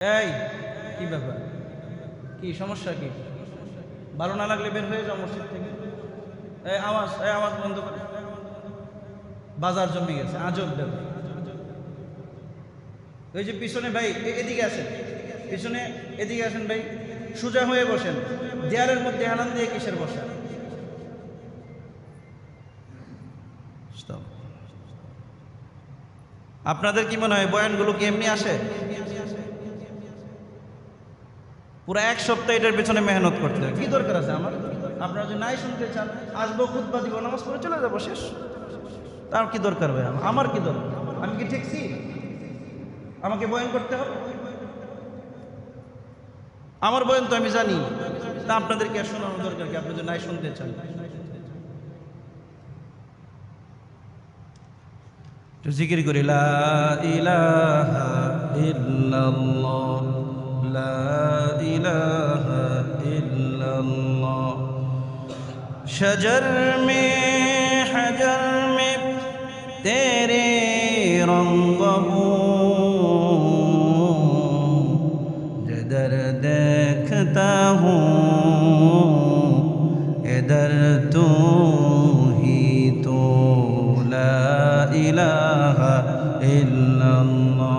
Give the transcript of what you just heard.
এই, কি ব্যাপার? কি সমস্যা কি? ভালো না লাগলে বের হয়ে যাও মসজিদ থেকে। এই, আওয়াজ এই, আওয়াজ বন্ধ করে। বাজার জমে গেছে, আজব ব্যাপার। ওই যে পিছনে ভাই এদিকে আসেন। পিছনে এদিকে আসেন ভাই। সোজা হয়ে বসেন। দেয়ালের মধ্যে আনান দিয়ে কিসের বসেন আপনাদের কি মনে হয় বয়ানগুলো কি এমনি আসে? পুরো এক সপ্তাহ এটার পেছনে মেহনত করতে হয়। কি দরকার আছে আমার? আপনারা যদি নাই শুনতে চান, আসব খুদ্া দিব, নামাজ পড়ে চলে যাব, শেষ। তার কি দরকার ভাই? আমার? কি দরকার? আমি কি ঠিকছি আমাকে বয়ন করতে হবে? আমার বয়ন তো আমি জানি। তা আপনাদেরকে আর শোনানোর দরকার কি? আপনি যদি নাই শুনতে চান। জিকির করি, লা ইলাহা ইল্লাল্লাহ, লা إله إلا الله. شجر میں حجر میں تیرے رنگ جدر دیکھتا ہوں ادھر تو ہی تو لا إله إلا الله.